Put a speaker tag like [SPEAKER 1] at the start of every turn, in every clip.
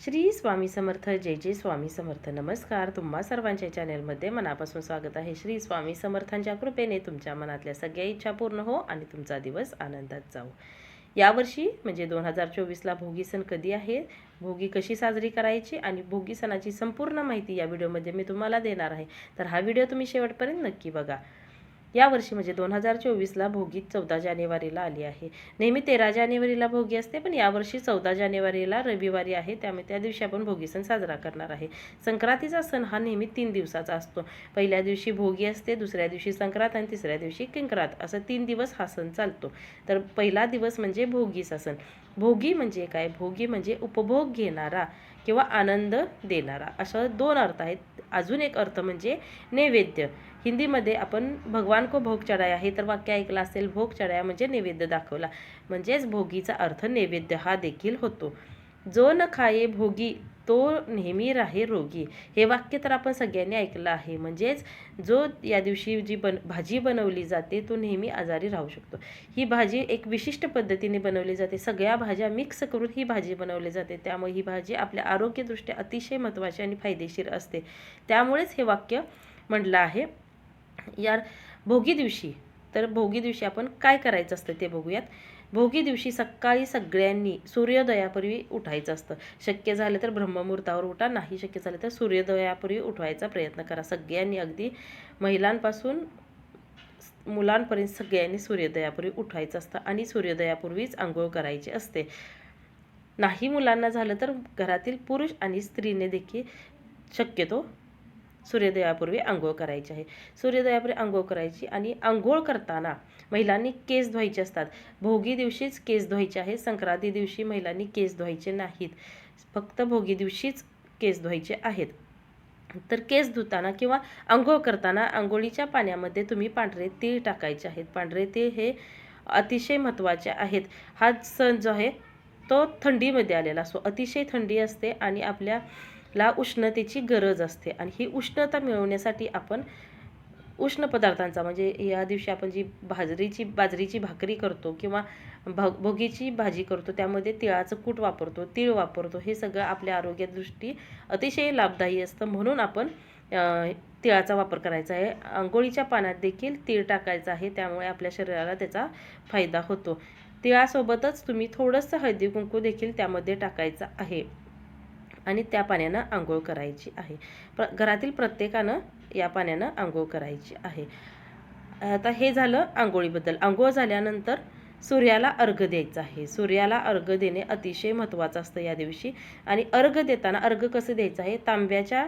[SPEAKER 1] श्री स्वामी समर्थ जय जय स्वामी समर्थ. नमस्कार. तुम्हा सर्वांच्या चॅनेलमध्ये मनापासून स्वागत आहे. श्री स्वामी समर्थांच्या कृपेने तुमच्या मनातल्या सगळ्या इच्छा पूर्ण हो आणि तुमचा दिवस आनंदात जाऊ यावर्षी म्हणजे दोन हजार चोवीसला भोगी सण कधी आहे? भोगी कशी साजरी करायची आणि भोगी सणाची संपूर्ण माहिती या व्हिडिओमध्ये मी तुम्हाला देणार आहे. तर हा व्हिडिओ तुम्ही शेवटपर्यंत नक्की बघा. यावर्षी म्हणजे दोन हजार चोवीसला भोगी चौदा जानेवारीला आली आहे. नेहमी तेरा जानेवारीला भोगी असते पण यावर्षी चौदा जानेवारीला रविवारी आहे त्यामुळे त्या दिवशी आपण भोगी सण साजरा करणार आहे. संक्रांतीचा सण हा नेहमी तीन दिवसाचा असतो. पहिल्या दिवशी भोगी असते दुसऱ्या दिवशी संक्रांत आणि तिसऱ्या दिवशी किंक्रांत असं तीन दिवस हा सण चालतो. तर पहिला दिवस म्हणजे भोगीचा सण. भोगी म्हणजे काय? भोगी म्हणजे उपभोग घेणारा. किंवा आनंद देणारा. असं दोन अर्थ आहेत. अजून एक अर्थ म्हणजे नैवेद्य. हिंदीमध्ये आपण भगवान को भोग चढाया हे तर वाक्य ऐकलं असेल. भोग चढाया म्हणजे नैवेद्य दाखवला. म्हणजेच भोगीचा अर्थ नैवेद्य हा देखील होतो. जो न खाये भोगी तो नेहमी राहे रोगी. हे वाक्य तर आपण सगळ्यांनी ऐकलं आहे. म्हणजेच जो या दिवशी जी बन भाजी बनवली जाते तो नेहमी आजारी राहू शकतो. ही भाजी एक विशिष्ट पद्धतीने बनवली जाते. सगळ्या भाज्या मिक्स करून ही भाजी बनवली जाते. त्यामुळे ही भाजी आपल्या आरोग्यदृष्ट्या अतिशय महत्त्वाची आणि फायदेशीर असते. त्यामुळेच हे वाक्य म्हटलं आहे. यार भोगी दिवशी तर भोगी दिवशी आपण काय करायचं असतं ते बघूयात. भोगी दिवशी सकाळी सगळ्यांनी सूर्योदयापूर्वी उठायचं असतं. शक्य झालं तर ब्रह्ममुहूर्तावर उठा नाही शक्य झालं तर सूर्योदयापूर्वी उठवायचा प्रयत्न करा. सगळ्यांनी अगदी महिलांपासून मुलांपर्यंत सगळ्यांनी सूर्योदयापूर्वी उठायचं असतं आणि सूर्योदयापूर्वीच आंघोळ करायची असते. नाही मुलांना झालं तर घरातील पुरुष आणि स्त्रीने देखील शक्यतो सूर्योदयापूर्वी आंघोळ करायची आहे. सूर्योदयापूर्वी आंघोळ करायची आणि आंघोळ करताना महिलांनी केस धुवायचे असतात. भोगी दिवशीच केस धुवायचे आहे. संक्रांती दिवशी महिलांनी केस धुवायचे नाहीत. फक्त भोगी दिवशीच केस धुवायचे आहेत. तर केस धुताना किंवा आंघोळ करताना आंघोळीच्या पाण्यामध्ये तुम्ही पांढरे तीळ टाकायचे आहेत. पांढरे तीळ हे अतिशय महत्त्वाचे आहेत. हा सण जो आहे तो थंडीमध्ये आलेला असतो. अतिशय थंडी असते आणि आपल्या ला उष्णतेची गरज असते. आणि ही उष्णता मिळवण्यासाठी आपण उष्ण पदार्थांचा म्हणजे या दिवशी आपण जी बाजरीची बाजरीची भाकरी करतो किंवा भ भोगीची भाजी करतो त्यामध्ये तिळाचं कूट वापरतो तीळ वापरतो हे सगळं आपल्या आरोग्यादृष्टी अतिशय लाभदायी असतं. म्हणून आपण तिळाचा वापर करायचा आहे. आंघोळीच्या पाण्यात देखील तीळ टाकायचं आहे त्यामुळे आपल्या शरीराला त्याचा फायदा होतो. तिळासोबतच तुम्ही थोडंसं हळदी कुंकू देखील त्यामध्ये टाकायचं आहे. आणि त्या पाण्यानं आंघोळ करायची आहे. प्र घरातील प्रत्येकानं या पाण्यानं आंघोळ करायची आहे. आता हे झालं आंघोळीबद्दल. आंघोळ झाल्यानंतर सूर्याला अर्घ द्यायचं आहे. सूर्याला अर्घ देणे अतिशय महत्त्वाचं असतं या दिवशी. आणि अर्घ देताना अर्घ कसं द्यायचं आहे? तांब्याच्या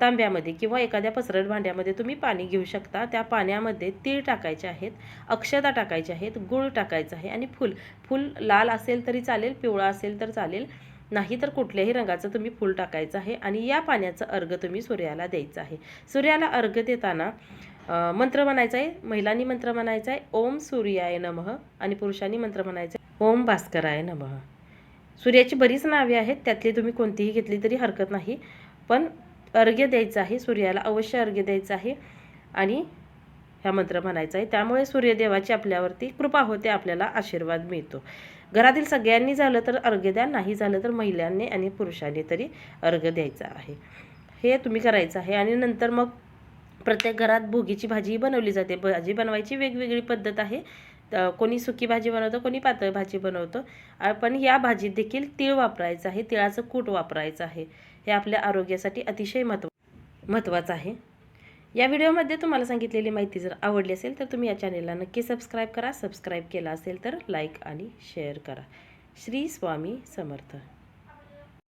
[SPEAKER 1] तांब्यामध्ये किंवा एखाद्या पसरट भांड्यामध्ये तुम्ही पाणी घेऊ शकता. त्या पाण्यामध्ये तीळ टाकायचे आहेत अक्षता टाकायचे आहेत गूळ टाकायचं आहे आणि फुल. फुल लाल असेल तरी चालेल पिवळा असेल तर चालेल. नाही तर कुठल्याही रंगाचं तुम्ही फूल टाकायचं आहे आणि या पाण्याचं अर्घ तुम्ही सूर्याला द्यायचं आहे. सूर्याला अर्घ देताना मंत्र म्हणायचा आहे महिलांनी मंत्र म्हणायचा आहे ओम सूर्याय नमः आणि पुरुषांनी मंत्र म्हणायचं आहे ओम भास्कराय नमः. सूर्याची बरीच नावे आहेत त्यातली तुम्ही कोणतीही घेतली तरी हरकत नाही पण अर्घ्य द्यायचं आहे सूर्याला अवश्य अर्घ्य द्यायचं आहे आणि ह्या मंत्र म्हणायचा आहे. त्यामुळे सूर्यदेवाची आपल्यावरती कृपा होते आपल्याला आशीर्वाद मिळतो. घरातील सगळ्यांनी झालं तर अर्घ्य द्या नाही झालं तर महिलांनी आणि पुरुषांनी तरी अर्घ्य द्यायचं आहे. हे तुम्ही करायचं आहे. आणि नंतर मग प्रत्येक घरात भोगीची भाजीही बनवली जाते. भाजी बनवायची वेगवेगळी पद्धत आहे. कोणी सुकी भाजी बनवतं कोणी पातळ भाजी बनवतं. पण या भाजीत देखील तीळ वापरायचं आहे. तिळाचं कूट वापरायचं आहे. हे आपल्या आरोग्यासाठी अतिशय महत्त्व महत्त्वाचं आहे. या व्हिडिओमध्ये तुम्हाला सांगितलेली माहिती जर आवडली असेल तर तुम्ही या चॅनेलला नक्की सबस्क्राईब करा. सबस्क्राईब केला असेल तर लाईक आणि शेअर करा. श्री स्वामी समर्थ.